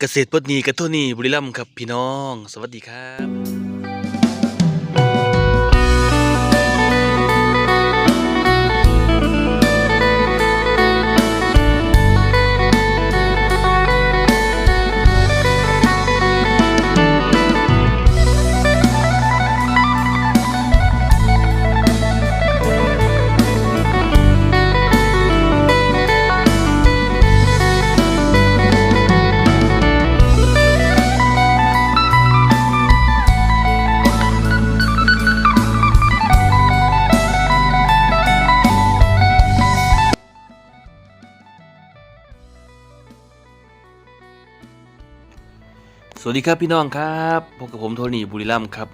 เกษตรปลดหนีกระทุ่นีบุรีรัมย์ครับพี่น้อง สวัสดีครับ วัสดีครับพี่น้องครับพบกับผมโทนี่บุรีรัมครับ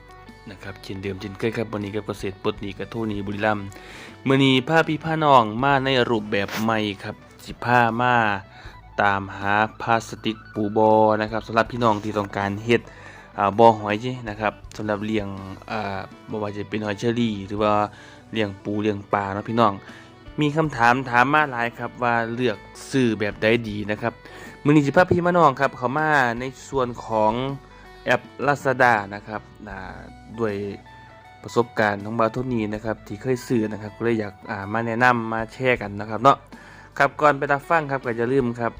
นะครับเช่นเดิมเช่นเคยครับวันนี้กับเกษตรปดนีกระทุ่นีบุรีรัมเมื่อนี้ผ้าพี่ผ้าน้องมาในรูปแบบใหม่ครับสิผ้ามาตามหาพลาสติกปูบอนะครับสำหรับพี่น้องที่ต้องการเฮ็ดบอหอยจีนะครับสำหรับเลี้ยงอ่าบ่ว่าจะเป็นหอยเชอรี่ หรือว่าเลี้ยงปูเลี้ยงปลาเนาะพี่น้อง มีคำถามถามมาหลายครับว่าเลือกซื้อแบบใดดีนะครับ มือนี้สิพาพี่มาน้องครับเขามาในส่วนของแอป Lazada นะครับด้วยประสบการณ์ของบาวโทนี่นะครับที่เคยซื้อนะครับก็เลยอยากามาแนะนำมาแชร์กันนะครับเนาะครับก่อนไปรับฟังครับก็อย่าลืมครับ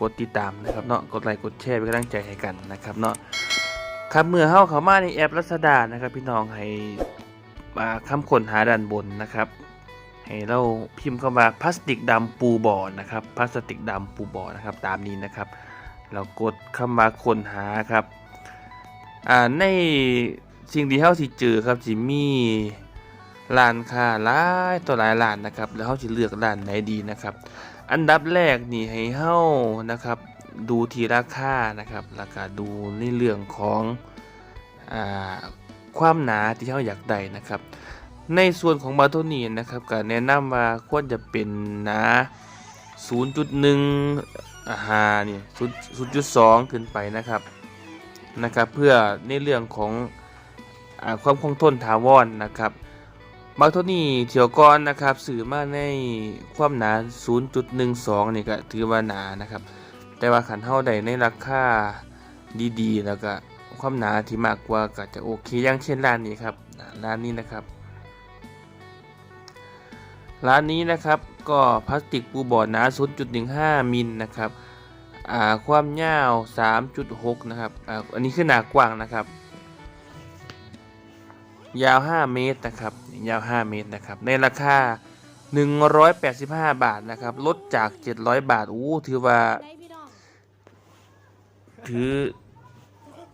กดติดตามนะครับเนาะกดไลค์กดแชร์เป็นกำลังใจให้กันนะครับเนาะครับเมื่อเฮาเขามาในแอป Lazada นะครับพี่น้องให้อ่าคำค้นหาด้านบนนะครับ เราพิมพ์เข้ามาพลาสติกดำปูบ่อนะครับพลาสติกดำปูบ่อนะครับ ตามนี้นะครับ เรากดเข้ามาค้นหาครับอ่าในสิ่งที่เฮาสิเจอครับสิมีร้านค้าหลายต่อหลายร้านนะครับ แล้วเฮาสิเลือกร้านไหนดีนะครับ อันดับแรกนี่ให้เฮานะครับ ดูที่ราคานะครับแล้วก็ดูในเรื่องของอ่าความหนาที่เฮาอยากได้นะครับ ในส่วนของบาโทนีนะครับก็แนะนำว่าควรจะเป็นนา0.1อาหาเนี่ย0.2 ขึ้นไปนะครับนะครับ เพื่อในเรื่องของอความคงทนถาวรนะครับบาโทนี่เที่ยวก่อนนะครับสื่อมาในความหนา 0.12 นี่ก็ถือว่าหนานะครับ แต่ว่าขันเท่าใดในราคาดีๆ แล้วก็ความหนาที่มากกว่าก็จะโอเคอย่างเช่นร้านนี้ครับร้านนี้นะครับ ร้านนี้นะครับก็พลาสติกปูบอร์ดหนา 0.15 มิลนะครับความยาว 3.6 นะครับออันนี้คือหนากว้างนะครับ ยาว 5 เมตรนะครับ ยาว 5 เมตรนะครับ ในราคา 185 บาทนะครับ ลดจาก 700 บาท อู้ ถือว่า ถือ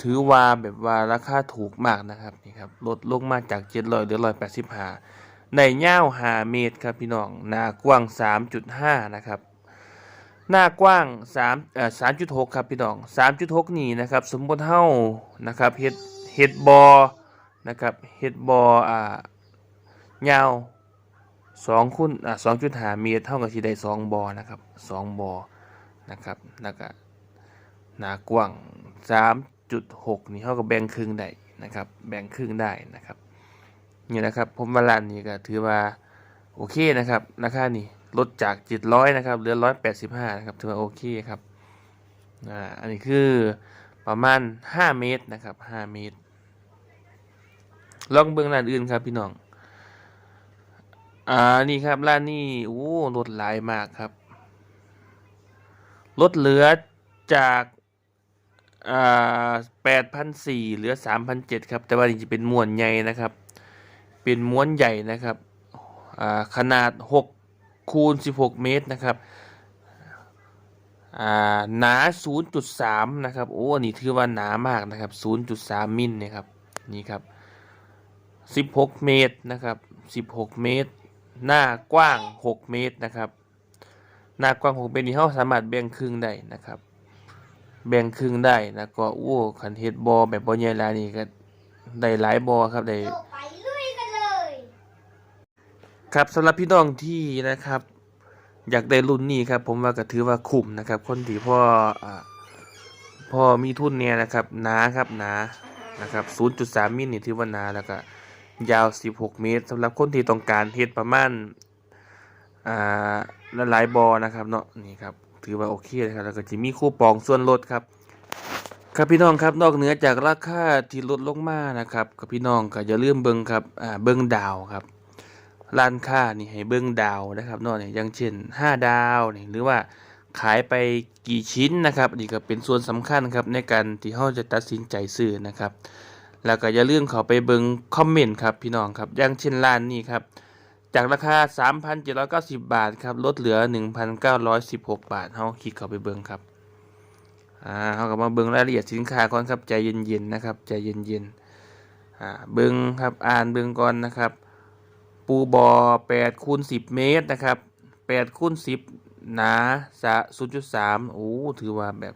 ถือว่าแบบว่าราคาถูกมากนะครับ นี่ครับ ลดลงมาจาก 700เหลือ185 ในยาว5เมตรครับพี่น้อง หน้ากว้าง 3.5 นะครับ หน้ากว้าง3เอ่อ3.6 ครับพี่น้อง 3.6 นี่นะครับ สมมุติเฮานะครับเฮ็ดเฮ็ดบอนะครับเฮ็ดบออ่ายาว2คูณอ่า2.5 เมตร เท่ากับสิได้2บอนะครับ2บอนะครับแล้วก็หน้ากว้าง 3.6 นี่เฮาก็แบ่งครึ่งได้นะครับ แบ่งครึ่งได้นะครับ นี่นะครับผมว่าร้านนี้ก็ถือว่าโอเคนะครับราคานี่ลดจาก700นะครับเหลือ185นะครับถือว่าโอเคครับอ่าอันนี้คือประมาณ5เมตรนะครับ5เมตร ลองเบิ่งร้านอื่นครับพี่น้องอ่านี่ครับร้านนี้โอ้ลดหลายมากครับ ลดเหลือจากอ่า8,400เหลือ3,700ครับ แต่ว่านี่จะเป็นมวนใหญ่นะครับ เป็นม้วนใหญ่นะครับขนาด 6 คูณ 16 เมตรนะครับอ่าหนา 0.3 นะครับ โอ้ อันนี้ถือว่าหนามากนะครับ 0.3 มิลนี่ยครับ นี่ครับ 16 เมตรนะครับ 16 เมตร หน้ากว้าง 6 เมตรนะครับ หน้ากว้าง 6 เมตรนี่เราสามารถแบ่งครึ่งได้นะครับ แบ่งครึ่งได้นะก็โอ้คันเฮ็ดบอแบบบ่ใหญ่ลานี่ก็ได้หลายบอครับ ได้ ไปลุยกันเลย ครับสำหรับพี่น้องที่นะครับ อยากได้รุ่นนี้ครับ ผมว่าก็ถือว่าคุ้มนะครับ คนที่พ่อพ่อมีทุนเนี่ยนะครับหนาครับหนานะครับ 0.3 มิลนี่ถือว่าหนาแล้วก็ยาว 16 เมตรสำหรับคนที่ต้องการเฮ็ดประมาณอ่าหลายบอนะครับเนาะนี่ครับถือว่าโอเคนะครับแล้วก็จะมีคู่ปองส่วนลดครับ ครับพี่น้องครับนอกเหนือจากราคาที่ลดลงมานะครับกับพี่น้องก็อย่าลืมเบิ่งครับอ่าเบิ่งดาวครับ ร้านค้านี่ให้เบิ่งดาวนะครับเนาะเนี่ยอย่างเช่น 5 ดาวนี่หรือว่าขายไปกี่ชิ้นนะครับนี่ก็เป็นส่วนสำคัญครับในการที่เราจะตัดสินใจซื้อนะครับ แล้วก็อย่าลืมเข้าไปเบิ่งคอมเมนต์ครับพี่น้องครับอย่างเช่นร้านนี้ครับจากราคา 3,790 บาทครับลดเหลือ 1,916 บาทเฮาคลิกเข้าไปเบิ่งครับ อ่าเขาก็มาเบิ่งรายละเอียดสินค้าก่อนครับใจเย็นๆนะครับใจเย็นๆ อ่าเบิ่งครับอ่านเบิ่งก่อนนะครับ ปูบอ8คูณ10 เมตรนะครับ8คูณ10 หนาสะ0.3โอ้ถือว่าแบบ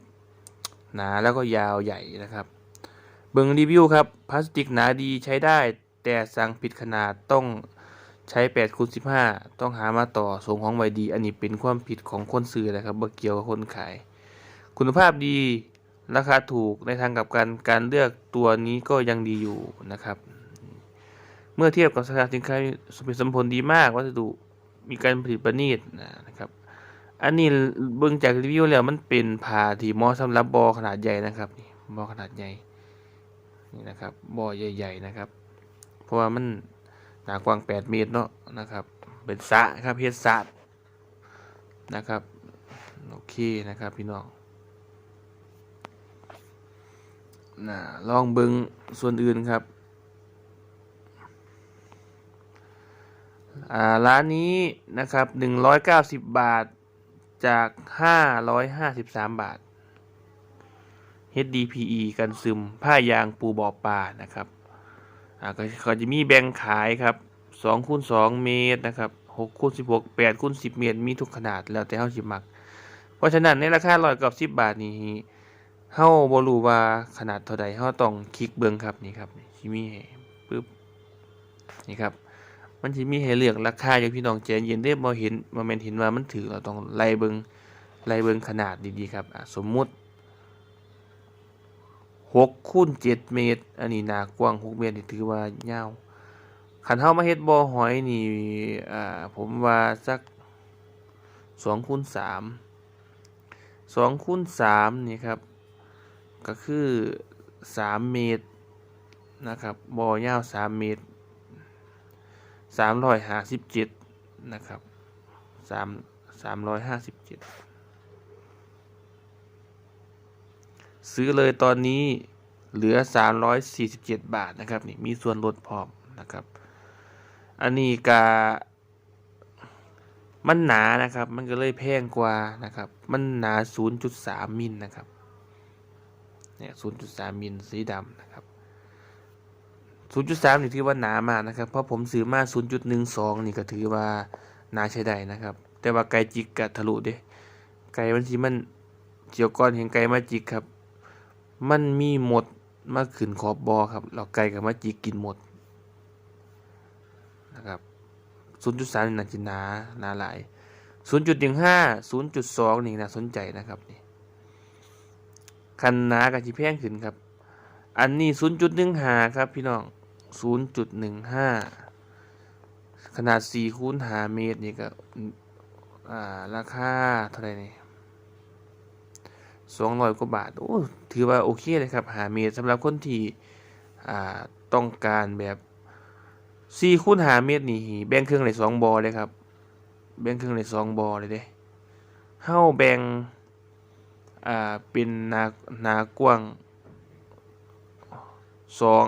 หนาแล้วก็ยาวใหญ่นะครับ เบิ่งรีวิวครับพลาสติกหนาดีใช้ได้ แต่สั่งผิดขนาดต้องใช้8คูณ15 ต้องหามาต่อส่งของไวดี อันนี้เป็นความผิดของคนซื้อนะครับบ่เกี่ยวกับคนขาย คุณภาพดีราคาถูกในทางกับกันการเลือกตัวนี้ก็ยังดีอยู่นะครับ มื่อเทียบกับสถาสินค้าสมเหตุสมผลดีมากวัสดุมีการผลิตประณีตนะครับ อันนี้เบิ่งจากรีวิวแล้วมันเป็นผ้าที่เหมาะสำหรับบอขนาดใหญ่นะครับนี่บอขนาดใหญ่นี่นะครับบอใหญ่ๆนะครับ เพราะว่ามันหนากว้าง 8 เมตรเนาะนะครับ เป็นสะครับเฮ็ดสะนะครับโอเคนะครับพี่น้องนะลองเบิงส่วนอื่นครับ อ่า ร้านนี้นะครับ 190 บาทจาก 553 บาท HDPE กันซึมผ้ายางปูบ่อปลานะครับก็เขาจะมีแบ่งขายครับ2คูณ2เมตรนะครับ6คูณ16 8คูณ10 เมตร มีทุกขนาดแล้วแต่เฮาสิมัก เพราะฉะนั้นในราคา190 บาทนี้เฮาบ่รู้ว่าขนาดเท่าใดเฮาต้องคลิกเบิ่งครับนี่ครับสิมีปึ๊บนี่ครับ มันสิมีให้เลือกราคาอยู่พี่น้องใจเย็นเด้บ่เห็นบ่แม่นเห็นว่ามันถือเราต้องไล่เบิงไล่เบิงขนาดดีๆครับสมมุติ6คูณ7เมตร อันนี้หน้ากว้าง 6 เมตรนี่ถือว่ายาวคันเฮามาเฮ็ดบ่อหอยนี่อ่าผมว่าสัก2คูณ3 2คูณ3นี่ครับ ก็คือสามเมตรนะครับบ่อยาวสามเมตร สามร้อยห้าสิบเจ็ดนะครับสามสามร้อยห้าสิบเจ็ดซื้อเลยตอนนี้เหลือสามร้อยสี่สิบเจ็ดบาทนะครับนี่มีส่วนลดพร้อมนะครับ อันนี้กามันหนานะครับ มันก็เลยแพงกว่านะครับ มันหนา 0.3 มิลนะครับเนี่ย0.3 มิลสีดำนะครับ 0.3 นี่ถือว่าหนามากนะครับ เพราะผมซื้อมา 0.12 นี่ก็ถือว่าหนาใช้ได้นะครับ แต่ว่าไก่จิกกะทะลุเด้ไก่มันสิมันเจียวก้อนเห็นไก่มาจิกครับ มันมีหมดมาขึ้นขอบบอครับแล้วไก่กับมาจิกกินหมดนะครับ 0.3 นี่น่าจะหนาหนาหลาย 0.15 0.2 นี่น่าสนใจนะครับนี่คันหนากับที่แพงขึ้นครับอันนี้ 0.15 ครับพี่น้อง 0.15 ขนาด4คูณ5เมตรนี่ก็ราคาเท่าไหร่นี่200กว่าบาท โอ้ ถือว่าโอเคเลยครับ5เมตรสำหรับคนที่ต้องการแบบ4คูณ5เมตรนี่แบ่งเครึ่องได้2บ่อเลยครับ แบ่งเครึ่องได้2บ่อเลยเด้เฮาแบ่งอ่าเป็นนานากว้างสอง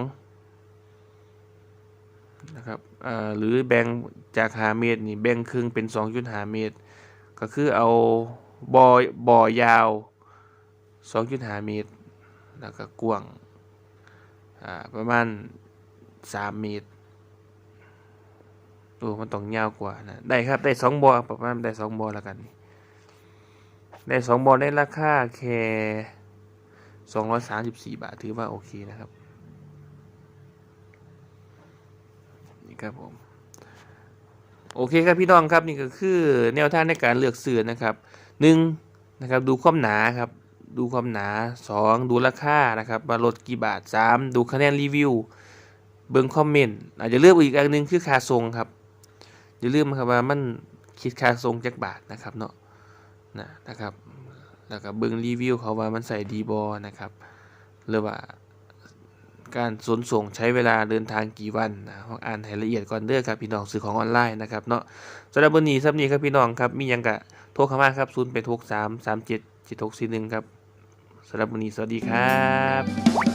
นะครับอ่าหรือแบ่งจากหาเมตรนี่แบ่งครึ่งเป็นสองจุดหาเมตร ก็คือเอาบ่บอยาวสองจุดหาเมตร แล้วก็กว้างอ่าประมาณสามเมตรโอ้มันต้องยาวกว่านะได้ครับ ได้สองบ่อประมาณได้สองบ่อแล้วกัน ได้สองบอได้ราคาแค่สองร้อยสามสิบสี่บาท ถือว่าโอเคนะครับ ครับผมโอเคครับพี่น้องครับนี่ก็คือแนวทางในการเลือกซื้อนะครับหนึ่งนะครับดูความหนาครับดูความหนาสองดูราคานะครับว่าลดกี่บาทสามดูคะแนนรีวิวเบิ่งคอมเมนต์อาจจะเลือกอีกอันหนึงคือค่าทรงครับอย่าลืมครับว่ามันคิดค่าทรงจักบาทนะครับเนาะนะนะครับแล้วก็เบิ่งรีวิวเขาว่ามันใส่ดีบอนะครับหรือว่า การสนส่งใช้เวลาเดินทางกี่วันนะเราอ่านให้ละเอียดก่อนเด้อครับพี่น้องซื้อของออนไลน์นะครับเนาะสำหรับวันนี้ซับนี้ครับพี่น้องครับมียังกะโทรเข้ามาครับ0 8 6 3 3 7 7 6 4 1ครับสำหรับวันนี้สวัสดีครับ